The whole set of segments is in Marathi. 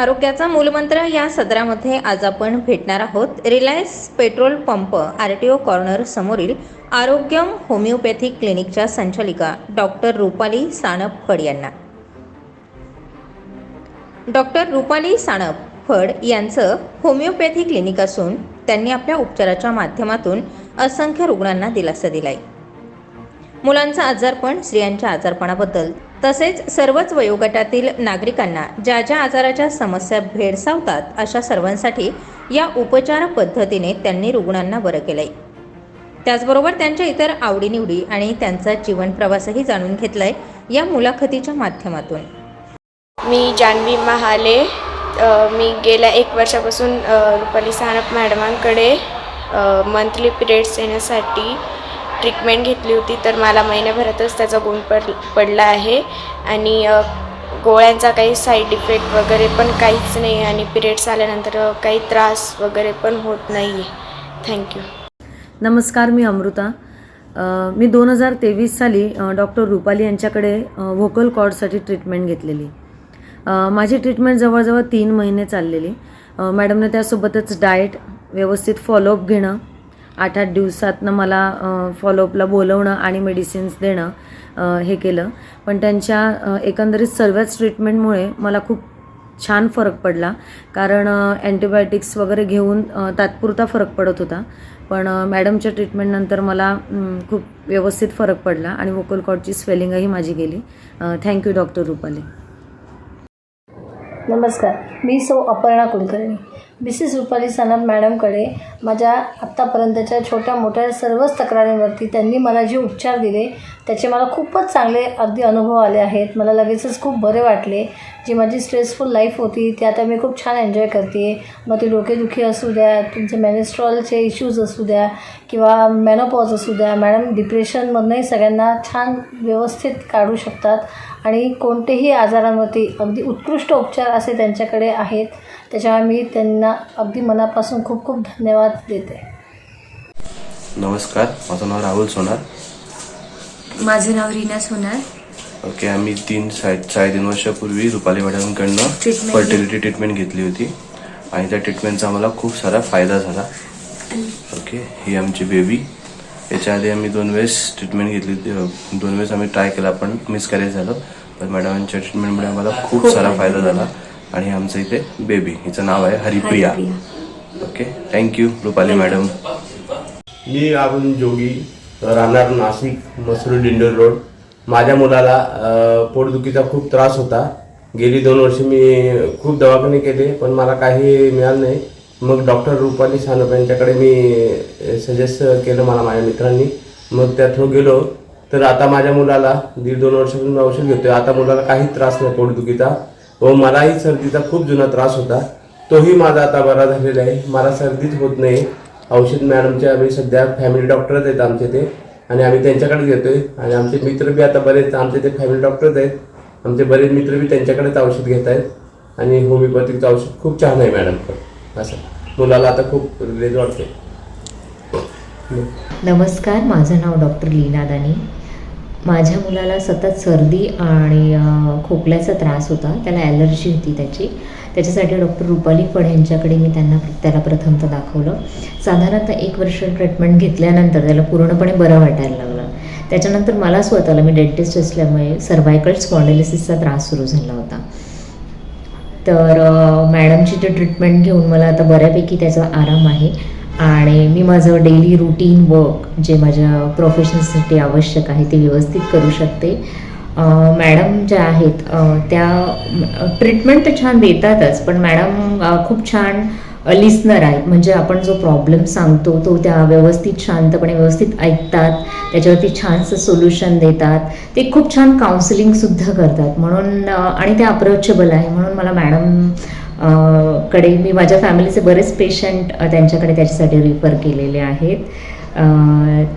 आरोग्याचा मूलमंत्र या सदरामध्ये आज आपण भेटणार आहोत. Reliance petrol pump R T O corner समोरील आरोग्यम होमिओपॅथिक क्लिनिकच्या संचालिका डॉक्टर रुपाली सानप फड यांना. डॉक्टर रुपाली सानप फड यांचं होमिओपॅथी क्लिनिक असून त्यांनी आपल्या उपचाराच्या माध्यमातून असंख्य रुग्णांना दिलासा दिलाय. मुलांचं आजारपण स्त्रियांच्या आजारपणाबद्दल तसेच सर्वच वयोगटातील नागरिकांना ज्या ज्या आजाराच्या समस्या भेडसावतात अशा सर्वांसाठी या उपचार पद्धतीने त्यांनी रुग्णांना बरं केलंय. त्याचबरोबर त्यांच्या इतर आवडीनिवडी आणि त्यांचा जीवन प्रवासही जाणून घेतलाय या मुलाखतीच्या माध्यमातून. मी जान्हवी महाले मी गेल्या एक वर्षापासून रुपाली सानप मॅडमांकडे मंथली पिरियड्स येण्यासाठी ट्रीटमेंट घेतली होती तर मला महिन्याभरातच त्याचा गुण पड पडला आहे. आणि गोळ्यांचा काही साईड इफेक्ट वगैरे पण काहीच नाही आणि पिरियड्स आल्यानंतर काही त्रास वगैरे पण होत नाही आहे थँक्यू नमस्कार मी अमृता. मी दोन हजार तेवीस साली डॉक्टर रुपाली यांच्याकडे व्होकल कॉर्डसाठी ट्रीटमेंट घेतलेली. माझी ट्रीटमेंट जवळजवळ तीन महिने चाललेली. मॅडमने त्यासोबतच डाएट व्यवस्थित फॉलोअप घेणं आठ आठ दिवसातनं मला फॉलोअपला बोलवणं आणि मेडिसिन्स देणं हे केलं. पण त्यांच्या एकंदरीत सर्वच ट्रीटमेंटमुळे मला खूप छान फरक पडला. कारण अँटीबायोटिक्स वगैरे घेऊन तात्पुरता फरक पडत होता. पण मॅडमच्या ट्रीटमेंटनंतर मला खूप व्यवस्थित फरक पडला आणि वोकल कॉर्डची स्वेलिंगही माझी गेली. Thank you doctor Rupali. नमस्कार मी सौ अपर्णा कुलकर्णी. मिसेस रुपाली सनप मॅडमकडे माझ्या आत्तापर्यंतच्या छोट्या मोठ्या सर्वच तक्रारींवरती त्यांनी मला जे उपचार दिले त्याचे मला खूपच चांगले अगदी अनुभव आले आहेत. मला लगेचच खूप बरे वाटले. जी माझी स्ट्रेसफुल लाईफ होती ती आता मी खूप छान एन्जॉय करते मग ती डोकेदुखी असू द्या तुमचे मॅनेस्ट्रॉलचे इश्यूज असू द्या किंवा मॅनोपॉज असू द्या मॅडम डिप्रेशनमधूनही सगळ्यांना छान व्यवस्थित काढू शकतात. आणि कोणतेही आजारांवरती अगदी उत्कृष्ट उपचार असे त्यांच्याकडे आहेत त्याच्यामुळे मी त्यांना अगदी मनापासून खूप खूप धन्यवाद देते. नमस्कार माझं नाव राहुल सोनार. माझं नाव रीना सोनार. ओके आम्ही तीन साडे साडेतीन वर्षापूर्वी रुपाली मॅडमकडनं Treatment फर्टिलिटी ट्रीटमेंट घेतली होती. आणि त्या ट्रीटमेंटचा आम्हाला खूप सारा फायदा झाला. ओके ही आमची बेबी याच्या आधी आम्ही दोन वेळेस ट्रीटमेंट घेतली दोन वेळेस आम्ही ट्राय केला पण मिसकॅरेज झालं. पण मॅडमांच्या ट्रीटमेंटमुळे आम्हाला खूप सारा फायदा झाला. आणि हे आमचं इथे बेबी हिचं नाव आहे Haripriya. Okay thank you Rupali madam मी अरुण जोगी राहणार नाशिक मसरूळ दिंडोर रोड. माझ्या मुलाला पोटदुखीचा खूप त्रास होता. गेली दोन वर्ष मी खूप दवाखाने केले पण मला काही मिळालं नाही. मग डॉक्टर रुपाली सानप यांच्याकडे मी सजेस्ट केलं मला माझ्या मित्रांनी. मग त्या थ्रू गेलो. तर आता माझ्या मुलाला दीड दोन वर्षापासून औषध औषध घेतोय. आता मुलाला काही त्रास नाही पोटदुखीचा. व मलाही सर्दीचा खूप जुना त्रास होता. तोही माझा आता बरा झालेला आहे. मला सर्दीच होत नाही. औषध मॅडमचे आम्ही सध्या फॅमिली डॉक्टरच आहेत आमचे ते. आणि आम्ही त्यांच्याकडेच घेतोय. आणि आमचे मित्र बी आता बरेच आमचे ते फॅमिली डॉक्टरच आहेत. आमचे बरेच मित्र बी त्यांच्याकडेच औषध घेत आहेत. आणि होमिओपॅथिकचं औषध खूप छान आहे मॅडम. असं. मुलाला आता खूप रिलीज वाटते नमस्कार माझं नाव डॉक्टर लीना दानी. माझ्या मुलाला सतत सर्दी आणि खोकल्याचा त्रास होता. त्याला ॲलर्जी होती त्याची. त्याच्यासाठी डॉक्टर रुपाली फड यांच्याकडे मी त्यांना त्याला प्रथमतः दाखवलं. साधारणतः एक वर्ष ट्रीटमेंट घेतल्यानंतर त्याला पूर्णपणे बरं वाटायला लागलं. त्याच्यानंतर मला स्वतःला मी डेंटिस्ट असल्यामुळे सर्वायकल स्पॉन्डिलिसिसचा त्रास सुरू झाला होता. तर मॅडमची ते ट्रीटमेंट घेऊन मला आता बऱ्यापैकी त्याचा आराम आहे. आणि मी माझं डेली रुटीन वर्क जे माझ्या प्रोफेशनसाठी आवश्यक आहे ते व्यवस्थित करू शकते. मॅडम ज्या आहेत त्या ट्रीटमेंट तर छान देतातच पण मॅडम खूप छान लिस्नर आहेत. म्हणजे आपण जो प्रॉब्लेम सांगतो तो त्या व्यवस्थित शांतपणे व्यवस्थित ऐकतात. त्याच्यावरती छानसं सोल्युशन देतात. ते खूप छान काउन्सिलिंगसुद्धा करतात. म्हणून आणि ते अप्रोचेबल आहे. म्हणून मला मॅडमकडे मी माझ्या फॅमिलीचे बरेच पेशंट त्यांच्याकडे त्याच्यासाठी रिफर केलेले आहेत.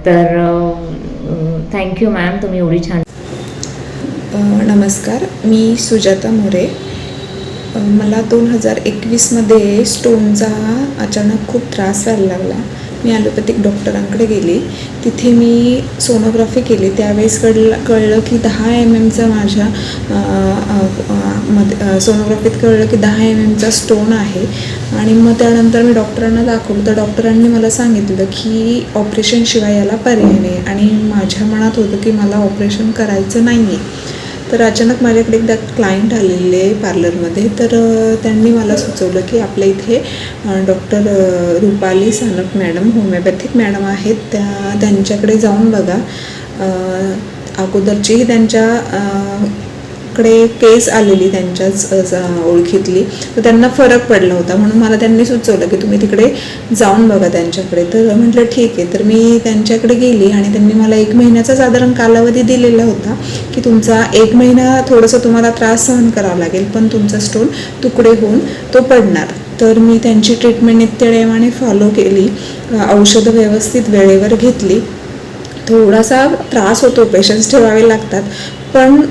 तर थँक्यू मॅम तुम्ही एवढी छान नमस्कार. मी सुजाता मोरे. मला दोन हजार एकवीसमध्ये स्टोनचा अचानक खूप त्रास व्हायला लागला. मी ॲलोपॅथिक डॉक्टरांकडे गेली. तिथे मी सोनोग्राफी केली. त्यावेळेस कळलं कळलं की दहा एम एमचा माझ्या मध्ये सोनोग्राफीत कळलं की दहा एम एमचा स्टोन आहे. आणि मग त्यानंतर मी डॉक्टरांना दाखवलं. तर डॉक्टरांनी मला सांगितलं की ऑपरेशनशिवाय याला पर्याय नाही. आणि माझ्या मनात होतं की मला ऑपरेशन करायचं नाही आहे तर अचानक माझ्याकडे एकदा क्लायंट आलेले पार्लरमध्ये तर त्यांनी मला सुचवलं की आपल्या इथे doctor Rupali Sanap madam homeopathic madam आहेत. त्या त्यांच्याकडे जाऊन बघा. अगोदरचीही त्यांच्या कडे केस आलेली त्यांच्याच ओळखीतली. तर त्यांना फरक पडला होता. म्हणून मला त्यांनी सुचवलं की तुम्ही तिकडे जाऊन बघा त्यांच्याकडे. तर म्हटलं ठीक आहे. तर मी त्यांच्याकडे गेली आणि त्यांनी मला एक महिन्याचा साधारण कालावधी दिलेला होता की तुमचा एक महिना थोडंसं तुम्हाला त्रास सहन करावा लागेल पण तुमचा स्टोन तुकडे होऊन तो पडणार. तर मी त्यांची ट्रीटमेंट नित्यनेमाने फॉलो केली औषधं व्यवस्थित वेळेवर घेतली. थोडासा त्रास होतो पेशन्स ठेवावे लागतात. पण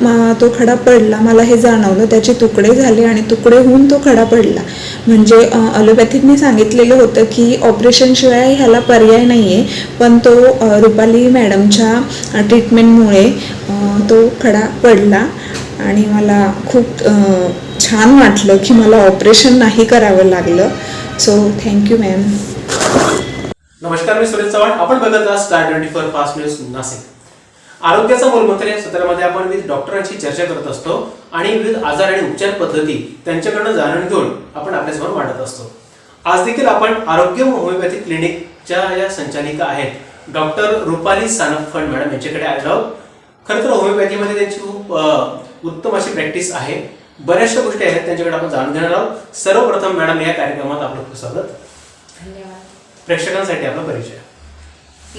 तो खडा पडला. मला हे जाणवलं. त्याचे तुकडे झाले आणि तुकडे होऊन तो खडा पडला. म्हणजे अलोपॅथिकने सांगितलेलं होतं की ऑपरेशनशिवाय ह्याला पर्याय नाही आहे पण तो रुपाली मॅडमच्या ट्रीटमेंटमुळे तो खडा पडला. आणि मला खूप छान वाटलं की मला ऑपरेशन नाही करावं लागलं. सो थँक्यू मॅम नमस्कार मी सुरेश चव्हाण. आपण बघत आहात star twenty four fast news Nashik. आरोग्याचा मूलमंत्र या सत्रामध्ये आपण विविध डॉक्टरांची चर्चा करत असतो आणि विविध आजार आणि उपचार पद्धती त्यांच्याकडनं जाणून घेऊन आपण आपल्यासमोर मांडत असतो. आज देखील आपण आरोग्य होमिओपॅथी क्लिनिकच्या या संचालिका आहेत डॉक्टर रुपाली सानपफंड मॅडम यांच्याकडे आहोत. खरं तर होमिओपॅथीमध्ये त्यांची खूप उत्तम अशी प्रॅक्टिस आहे. बऱ्याचशा गोष्टी आहेत त्यांच्याकडे आपण जाणून घेणार आहोत. सर्वप्रथम मॅडम या कार्यक्रमात आपलं खूप स्वागत. धन्यवाद. प्रेक्षकांसाठी आपला परिचय.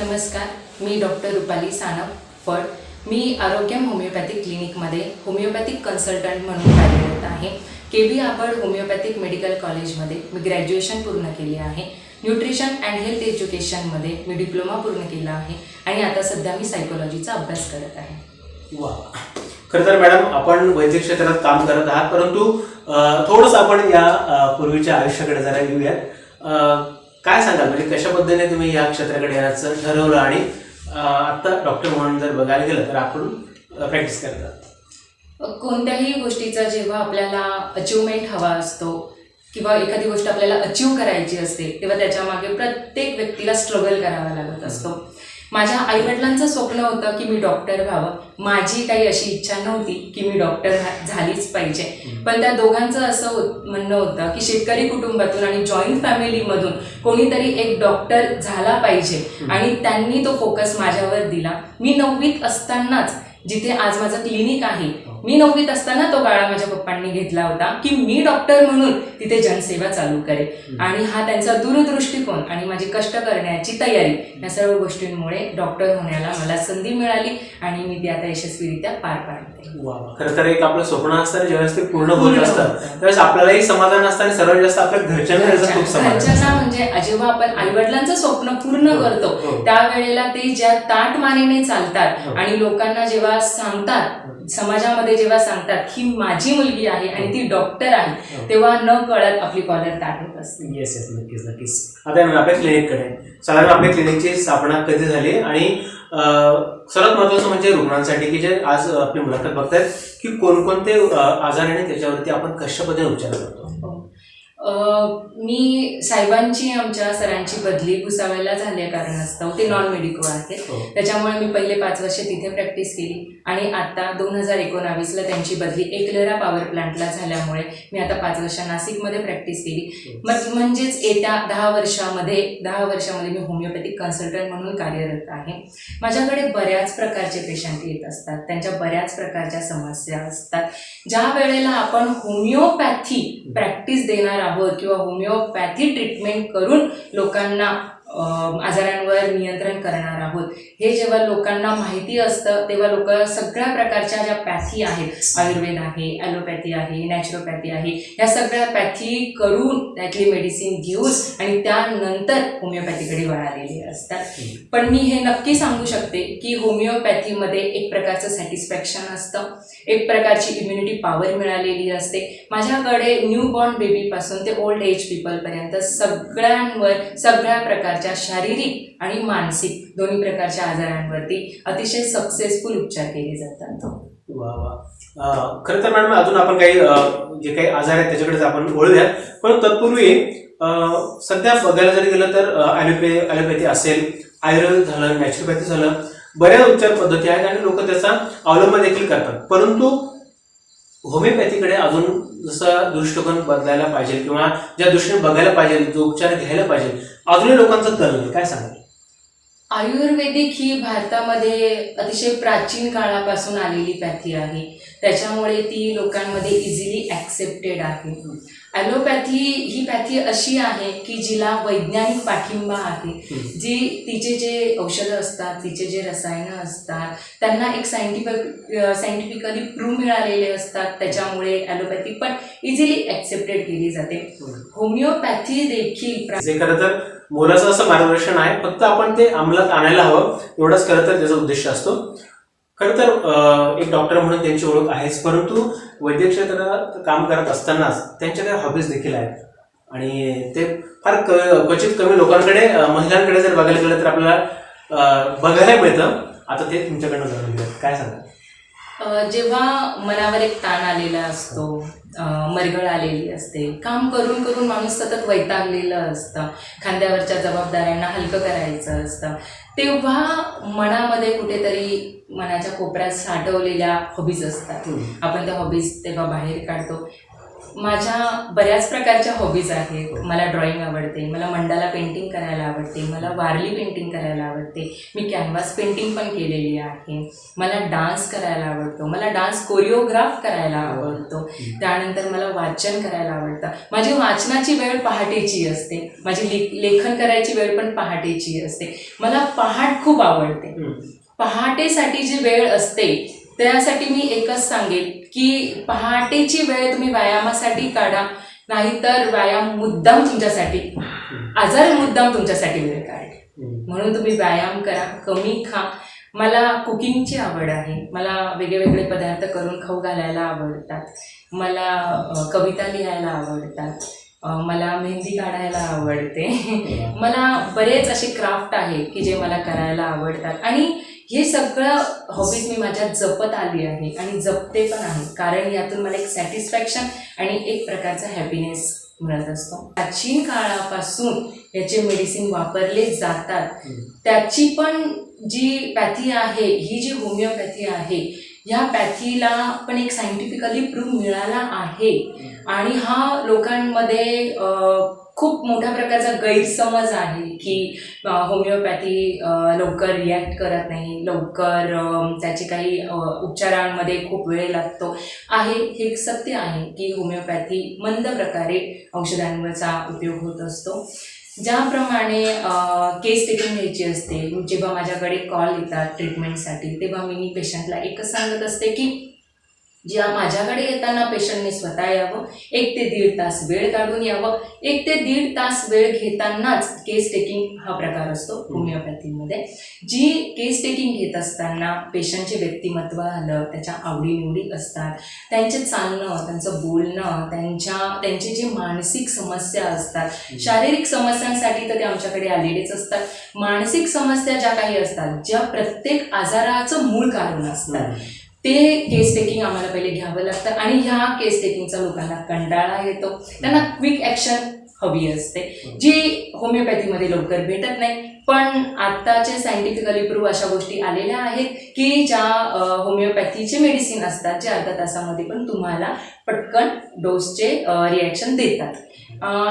नमस्कार. मी डॉक्टर रुपाली सानप फड मी आरोग्यम होमिओपॅथिक क्लिनिकमध्ये होमिओपॅथिक कन्सल्टंट म्हणून कार्यरत आहे. के बी आबड होमिओपॅथिक मेडिकल कॉलेजमध्ये मी ग्रॅज्युएशन पूर्ण केले आहे. न्यूट्रिशन अँड हेल्थ एज्युकेशनमध्ये मी डिप्लोमा पूर्ण केला आहे आणि आता सध्या मी सायकोलॉजीचा अभ्यास करत आहे. वा. खरं तर मॅडम आपण वैद्यक क्षेत्रात काम करत आहात परंतु थोडंसं आपण या पूर्वीच्या आयुष्याकडे जरा येऊयात. काय सांगाल? म्हणजे कशा पद्धतीने तुम्ही या क्षेत्राकडे येण्याचं ठरवलं आणि आता डॉक्टर म्हणून जर बघायला गेलं तर आपण प्रॅक्टिस करतात. कोणत्याही गोष्टीचा जेव्हा आपल्याला अचिव्हमेंट हवा असतो किंवा एखादी गोष्ट आपल्याला अचीव करायची असते तेव्हा त्याच्यामागे प्रत्येक व्यक्तीला स्ट्रगल करावा लागत असतो. माझ्या आईवडिलांचं स्वप्न होतं की मी डॉक्टर व्हावं. माझी काही अशी इच्छा नव्हती की मी डॉक्टर झालीच पाहिजे. पण त्या दोघांचं असं होत- म्हणणं होतं की शेतकरी कुटुंबातून आणि जॉईंट फॅमिलीमधून कोणीतरी एक डॉक्टर झाला पाहिजे. आणि त्यांनी तो फोकस माझ्यावर दिला. मी नववीत असतानाच जिथे आज माझं क्लिनिक आहे मी नववीत असताना तो गाळा माझ्या पप्पांनी घेतला होता की मी डॉक्टर म्हणून तिथे जनसेवा चालू करेल आणि हा त्यांचा दूरदृष्टिकोन आणि माझी कष्ट करण्याची तयारी या सर्व गोष्टींमुळे डॉक्टर होण्याला मला संधी मिळाली आणि मी ती आता यशस्वीरित्या पार पाडते. खरं तर एक आपलं स्वप्न असतं ज्यावेळेस ते पूर्ण होत असतं. त्यावेळेस आपल्यालाही समाधान असतं आणि सर्वात जास्त आपल्या घरच्यांना म्हणजे जेव्हा आपण आईवडिलांचं स्वप्न पूर्ण हो, करतो. हो. त्यावेळेला ते ज्या ताट मानेने चालतात हो. आणि लोकांना जेव्हा सांगतात समाजामध्ये जेव्हा सांगतात की माझी मुलगी आहे आणि ती डॉक्टर आहे हो. तेव्हा न कळत आपली कॉलर ताट होत असते. येस येस नक्कीच नक्कीच. आता आपल्या क्लिनिककडे साधारण आपल्या क्लिनिकची स्थापना कधी झाली आणि सर्वात महत्वाचं म्हणजे रुग्णांसाठी की जे आज आपली मुलाखत बघतायत की कोणकोणते आजार आणि त्याच्यावरती आपण कशा पद्धतीने उपचार करतो? मी साहेबांची आमच्या सरांची बदली भुसावळला झाल्या कारणास्तव. ते नॉन मेडिको आहेत. हो. त्याच्यामुळे मी पहिले पाच वर्ष तिथे प्रॅक्टिस केली आणि आता दोन हजार एकोणावीसला त्यांची बदली एकलरा पॉवर प्लांटला झाल्यामुळे मी आता पाच वर्ष नाशिकमध्ये प्रॅक्टिस केली. मग म्हणजेच येत्या दहा वर्षामध्ये दहा वर्षामध्ये मी होमिओपॅथिक कन्सल्टंट म्हणून कार्यरत आहे. माझ्याकडे बऱ्याच प्रकारचे पेशंट येत असतात. त्यांच्या बऱ्याच प्रकारच्या समस्या असतात. ज्या वेळेला आपण होमिओपॅथी प्रॅक्टिस देणार आहोत किंवा होमिओपॅथी ट्रीटमेंट करून लोकांना आजारांवर नियंत्रण करणार आहोत. हे जेव्हा लोकांना माहिती असतं तेव्हा लोक सगळ्या प्रकारच्या ज्या पॅथी आहेत आयुर्वेद आहे ॲलोपॅथी आहे नॅचरोपॅथी आहे या सगळ्या पॅथी करून त्यातली मेडिसिन घेऊन आणि त्यानंतर होमिओपॅथीकडे वळालेले असतात. पण मी हे नक्की सांगू शकते की होमिओपॅथीमध्ये एक प्रकारचं सॅटिस्फॅक्शन असतं. एक प्रकारची इम्युनिटी पॉवर मिळालेली असते. माझ्याकडे न्यू बॉर्न बेबीपासून ते ओल्ड एज पीपलपर्यंत सगळ्यांवर सगळ्या प्रकारच्या प्रकारच्या शारीरिक आणि मानसिक दोन्ही प्रकारच्या आजारांवरती अतिशय सक्सेसफुल उपचार केले जातात. वा वा. खरं तर मॅडम अजून आपण काही जे काही आजार आहेत त्याच्याकडे आपण वळूया पण तत्पूर्वी सध्या बघायला जरी गेलं तर ॲलोपॅ ॲलोपॅथी असेल आयुर्वेद झालं नॅचरोपॅथी झालं बऱ्याच उपचार पद्धती आहेत आणि लोक त्याचा अवलंब देखील करतात. परंतु होमिओपॅथीकडे अजून जसा दृष्टिकोन बदलायला पाहिजे किंवा ज्या दृष्टीने बघायला पाहिजे जो उपचार घ्यायला पाहिजे अजूनही लोकांचं कल नाही. काय सांगेल? आयुर्वेदिक ही भारतामध्ये अतिशय प्राचीन काळापासून आलेली पॅथी आहे. त्याच्यामुळे ती लोकांमध्ये इझिली ॲक्सेप्टेड आहे. ॲलोपॅथी ही पॅथी अशी आहे की जिला वैज्ञानिक पाठिंबा आहे. जी तिचे जे औषधं असतात तिचे जे रसायनं असतात त्यांना एक सायंटिफिक सायंटिफिकली प्रूव्ह मिळालेले असतात. त्याच्यामुळे ॲलोपॅथी पण इझिली ॲक्सेप्टेड केली जाते. होमिओपॅथी देखील जे खरं तर मोलाचं असं मार्गदर्शन आहे फक्त आपण ते अंमलात आणायला हवं. एवढंच खरं तर त्याचा उद्देश असतो. खरं तर एक डॉक्टर म्हणून त्यांची ओळख आहेच परंतु वैद्यक क्षेत्रात काम करत असतानाच त्यांच्या काही हॉबीज देखील आहेत. आणि ते फार क- क्वचित कमी लोकांकडे महिलांकडे जर बघायला गेलं तर आपल्याला बघायला मिळतं. आता ते तुमच्याकडनं जाणून काय सांगा जेव्हा मनावर एक ताण आलेला असतो मरगळ आलेली असते. काम करून करून माणूस सतत वैतागलेलं असतं. खांद्यावरच्या जबाबदाऱ्यांना हलकं करायचं असतं. तेव्हा मनामध्ये कुठेतरी मनाच्या कोपऱ्यात साठवलेल्या हॉबीज असतात. आपण त्या हॉबीज तेव्हा बाहेर काढतो. माझ्या बऱ्याच प्रकारच्या हॉबीज आहेत. मला ड्रॉइंग आवडते मला मंडाला पेंटिंग करायला आवडते मला वारली पेंटिंग करायला आवडते. मी कॅनव्हास पेंटिंग पण केलेली आहे. मला डान्स करायला आवडतो मला डान्स कोरिओग्राफ करायला आवडतो. त्यानंतर मला वाचन करायला आवडतं. माझी वाचनाची वेळ पहाटेची असते. माझी ले लेखन करायची वेळ पण पहाटेची असते. मला पहाट खूप आवडते. पहाटेसाठी जी वेळ असते त्यासाठी मी एकच सांगेन की पहाटेची वेळ तुम्ही व्यायामासाठी काढा नाहीतर व्यायाम मुद्दाम तुमच्यासाठी आजार मुद्दाम तुमच्यासाठी वेळ काढेल म्हणून तुम्ही व्यायाम करा कमी खा. मला कुकिंगची आवड आहे. मला वेगळे पदार्थ करून खाऊ घालायला आवडतात. मला कविता लिहायला आवडतात. मला मेहंदी काढायला आवडते. मला बरेच असे क्राफ्ट आहे की जे मला करायला आवडतात. आणि हे सगळं हॉबीज मी माझ्यात जपत आली आहे आणि जपते पण आहे. कारण यातून मला एक सॅटिस्फॅक्शन आणि एक प्रकारचा हॅपीनेस मिळत असतो. प्राचीन काळापासून याचे मेडिसिन वापरले जातात. त्याची पण जी पॅथी आहे ही जी होमिओपॅथी आहे ह्या पॅथीला पण एक सायंटिफिकली प्रूव्ह मिळाला आहे. आणि हा लोकांमध्ये खूप मोठ्या प्रकारचा गैरसमज आहे की होमिओपॅथी लवकर रिॲक्ट करत नाही लवकर त्याची त्याचे काही उपचारांमध्ये खूप वेळ लागतो. आहे हे सत्य आहे की होमिओपॅथी मंद प्रकारे औषधांवरचा उपयोग होत असतो. ज्याप्रमाणे केस टेकिंग घ्यायची असते जेव्हा माझ्याकडे कॉल येतात ट्रीटमेंटसाठी तेव्हा मी पेशंटला एकच सांगत असते की ज्या माझ्याकडे येताना पेशंटने स्वतः यावं एक ते दीड तास वेळ काढून यावं एक ते दीड तास वेळ घेतानाच केस टेकिंग हा प्रकार असतो होमिओपॅथीमध्ये. जी केस टेकिंग घेत असताना पेशंटचे व्यक्तिमत्व आलं त्याच्या आवडीनिवडी असतात त्यांचे चालणं त्यांचं बोलणं त्यांच्या त्यांचे जे मानसिक समस्या असतात शारीरिक समस्यांसाठी तर ते आमच्याकडे आलेलेच असतात. मानसिक समस्या ज्या काही असतात ज्या प्रत्येक आजाराचं मूळ कारण असतात. ते केस टेकिंग आम्हाला पहिले घ्यावं लागतं आणि ह्या केस टेकिंगचा लोकांना कंटाळा येतो. त्यांना क्विक ॲक्शन हवी असते. जी होमिओपॅथीमध्ये लवकर भेटत नाही. पण आत्ताचे सायंटिफिकली प्रूव्ह अशा गोष्टी आलेल्या आहेत की ज्या होमिओपॅथीचे मेडिसिन असतात जे अर्ध्या तासामध्ये पण तुम्हाला पटकन डोसचे रिॲक्शन देतात.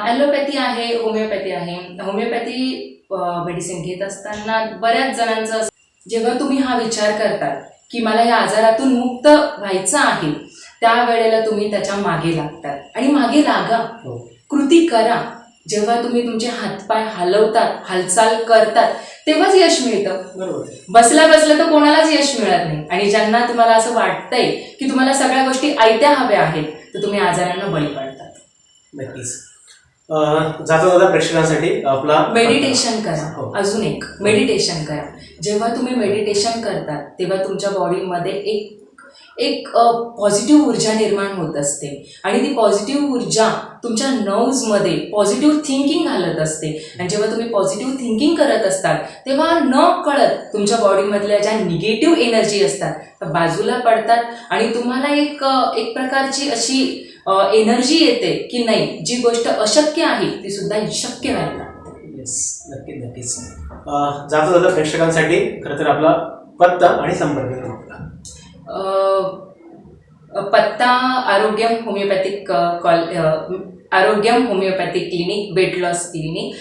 ॲलोपॅथी आहे होमिओपॅथी आहे. होमिओपॅथी मेडिसिन घेत असताना बऱ्याच जणांचं जेव्हा तुम्ही हा विचार करतात की मला या आजारातून मुक्त व्हायचं आहे. त्यावेळेला तुम्ही त्याच्यामागे लागतात. आणि मागे लागा. कृती करा. जेव्हा तुम्ही तुमचे हातपाय हलवतात हालचाल करतात तेव्हाच यश मिळतं. बरोबर बसल्या बसल्या तर कोणालाच यश मिळत नाही. आणि ज्यांना तुम्हाला असं वाटतंय की तुम्हाला सगळ्या गोष्टी आयत्या हव्या आहेत तर तुम्ही आजारांना बळी पडतात. नक्कीच. जाता जाता प्रेक्षकांसाठी आपला मेडिटेशन हो. करा अजून एक. मेडिटेशन करा. जेव्हा तुम्ही मेडिटेशन करतात तेव्हा तुमच्या बॉडीमध्ये एक एक पॉझिटिव्ह ऊर्जा निर्माण होत असते. आणि ती पॉझिटिव्ह ऊर्जा तुमच्या नर्व्समध्ये पॉझिटिव्ह थिंकिंग घालत असते. आणि जेव्हा तुम्ही पॉझिटिव्ह थिंकिंग करत असतात तेव्हा न कळत तुमच्या बॉडीमधल्या ज्या निगेटिव्ह एनर्जी असतात त्या बाजूला पडतात. आणि तुम्हाला एक एक प्रकारची अशी एनर्जी येते की नाही जी गोष्ट अशक्य आहे ती सुद्धा शक्य व्हायला येस नक्कीच. नक्कीच जाता जाता प्रेक्षकांसाठी खरं तर आपला पत्ता आणि संपर्क क्रमांक. पत्ता Arogyam homeopathic call Arogyam homeopathic clinic weight loss clinic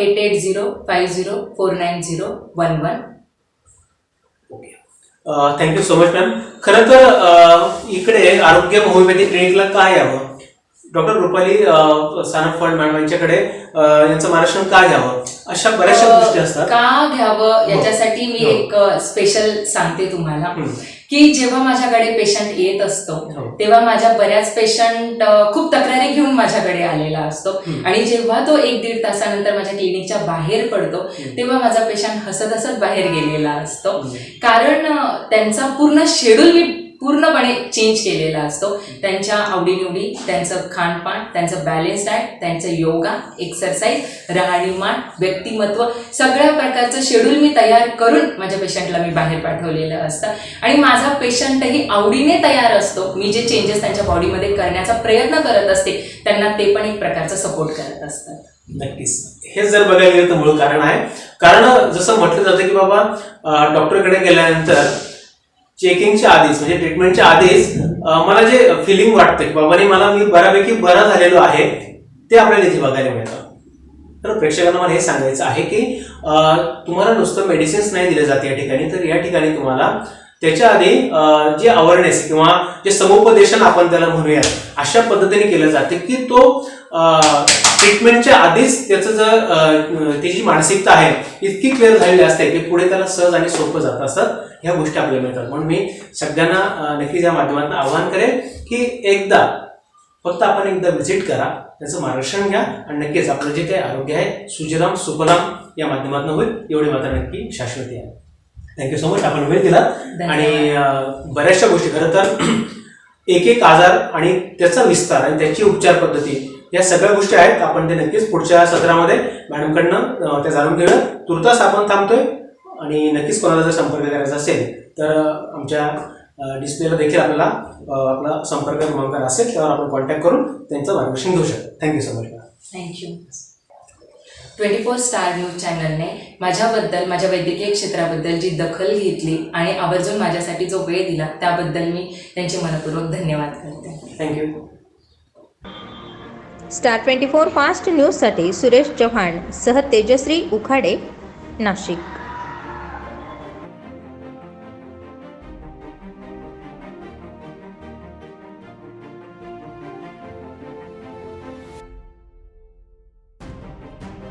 eight eight zero five zero four nine zero one one thank you so much ma'am खरं तर इकडे आरोग्य होमिओपॅथी क्लिनिकला काय यावं? Doctor Rupali Sanap fund madam यांच्याकडे यांचं मार्गदर्शन का घ्यावं? अशा बऱ्याचशा गोष्टी असतात. का घ्यावं? याच्यासाठी मी हो. एक स्पेशल सांगते तुम्हाला. की जेव्हा माझ्याकडे पेशंट येत असतो हो. तेव्हा माझ्या बऱ्याच पेशंट खूप तक्रारी घेऊन माझ्याकडे आलेला असतो. आणि जेव्हा तो एक दीड तासानंतर माझ्या क्लिनिकच्या बाहेर पडतो तेव्हा माझा पेशंट हसत हसत बाहेर गेलेला असतो कारण त्यांचा पूर्ण शेड्यूल मी पूर्णपणे चेंज केलेला असतो. त्यांच्या आवडीनिवडी त्यांचं खानपान त्यांचं बॅलेन्स डायट त्यांचं योगा एक्सरसाइज राहणीमान व्यक्तिमत्व सगळ्या प्रकारचं शेड्यूल मी तयार करून माझ्या पेशंटला मी बाहेर पाठवलेलं असतं. आणि माझा पेशंटही आवडीने तयार असतो. मी जे चेंजेस त्यांच्या बॉडीमध्ये करण्याचा प्रयत्न करत असते त्यांना ते पण एक प्रकारचा सपोर्ट करत असतात. नक्कीच. हे जर बघायला गेलं तर मूळ कारण आहे. कारण जसं म्हटलं जातं की बाबा डॉक्टरकडे गेल्यानंतर चेकिंगच्या आधीच म्हणजे ट्रीटमेंटच्या आधीच मला जे फिलिंग वाटतं की बाबाने मला मी बऱ्यापैकी बरा झालेलो आहे ते आपल्याला इथे बघायला मिळतं. तर प्रेक्षकांना मला हे सांगायचं आहे की तुम्हाला नुसतं मेडिसिन्स नाही दिले जाते या ठिकाणी तर या ठिकाणी तुम्हाला त्याच्या आधी जे अवेअरनेस किंवा जे समुपदेशन आपण त्याला म्हणूया अशा पद्धतीने केलं जाते की तो ट्रीटमेंटच्या आधीच त्याचं जर त्याची मानसिकता आहे इतकी क्लिअर झालेली असते की पुढे त्याला सहज आणि सोपं जात असतात ह्या गोष्टी आपल्याला मिळतात. म्हणून मी सगळ्यांना नक्कीच या माध्यमातून आवाहन करेन की एकदा फक्त आपण एकदा व्हिजिट करा त्याचं मार्गदर्शन घ्या आणि नक्कीच आपलं जे काही आरोग्य आहे सुजलाम सुफलाम या माध्यमातून होईल एवढी मात्र नक्की शाश्वती आहे. थँक्यू सो मच आपण वेळ दिला आणि बऱ्याचशा गोष्टी खरं तर एक एक आजार आणि त्याचा विस्तार आणि त्याची उपचार पद्धती या सगळ्या गोष्टी आहेत. आपण ते नक्कीच पुढच्या सत्रामध्ये मॅडमकडनं त्या जाणून घेऊया. तुर्तास आपण थांबतोय. आणि नक्कीच कोणाला जर संपर्क करायचा असेल तर आमच्या डिस्प्लेला देखील आपल्याला आपला संपर्क क्रमांक असेल त्यावर आपण कॉन्टॅक्ट करून त्यांचं मार्गदर्शन घेऊ शकतो. Thank you so much thank you twenty four star news चॅनलने माझ्याबद्दल माझ्या वैद्यकीय क्षेत्राबद्दल जी दखल घेतली आणि आवर्जून माझ्यासाठी जो वेळ दिला त्याबद्दल मी त्यांचे मनपूर्वक धन्यवाद करते. Thank you star twenty four fast न्यूजसाठी सुरेश चव्हाण सह तेजश्री उखाडे नाशिक.